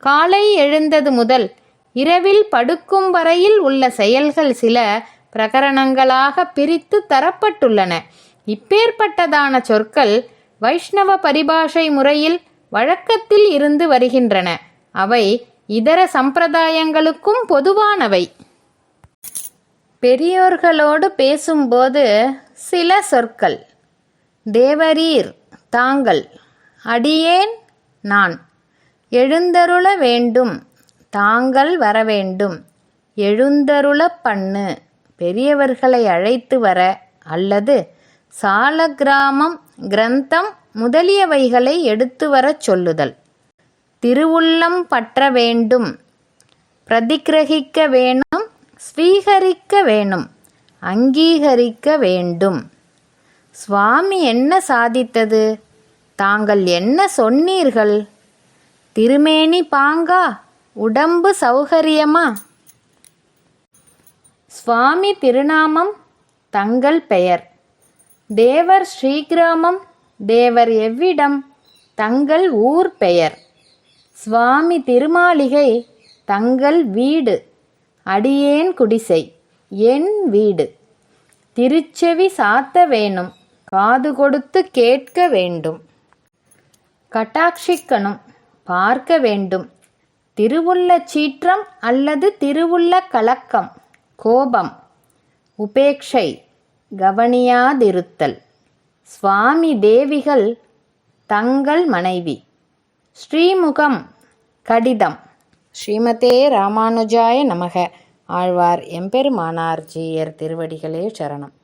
காலை எழுந்தது முதல் இரவில் படுக்கும் வரையில் உள்ள செயல்கள் சில பிரகரணங்களாக பிரித்து தரப்பட்டுள்ளன. இப்பேற்பட்டதான சொற்கள் வைஷ்ணவ பரிபாஷை முறையில் வழக்கத்தில் இருந்து வருகின்றன. அவை இதர சம்பிரதாயங்களுக்கும் பொதுவானவை. பெரியோர்களோடு பேசும்போது சில சொற்கள். தேவரீர் தாங்கள் அடியேன் நான். எழுந்தருள வேண்டும். தாங்கள் வரவேண்டும் எழுந்தருள பண்ணு. பெரியவர்களை அழைத்து வர அல்லது சாலக்கிராமம் கிரந்தம் முதலியவைகளை எடுத்து வரச் சொல்லுதல். திருவுள்ளம் பற்ற வேண்டும். பிரதிக்கிரகிக்க வேணும். ஸ்வீகரிக்க வேணும். அங்கீகரிக்க வேண்டும். சுவாமி என்ன சாதித்தது? தாங்கள் என்ன சொன்னீர்கள்? திருமேனி பாங்கா உடம்பு சௌகரியமா? சுவாமி திருநாமம் தங்கள் பெயர். தேவர் ஸ்ரீகிராமம் தேவர் எவ்விடம்? தங்கள் ஊர் பெயர். சுவாமி திருமாளிகை தங்கள் வீடு. அடியேன் குடிசை என் வீடு. திருச்செவி சாத்த வேணும் காது கொடுத்து கேட்க வேண்டும். கட்டாட்சிக்கணும். பார்க்க வேண்டும். திருவுள்ள சீற்றம் அல்லது திருவுள்ள கலக்கம்? கோபம். உபேக்ஷை கவனியாதிருத்தல். சுவாமி தேவிகள் தங்கள் மனைவி. ஸ்ரீமுகம். கடிதம். ஸ்ரீமதே ராமானுஜாய நமக. ஆழ்வார் எம்பெருமானார் ஜீயர் திருவடிகளே சரணம்.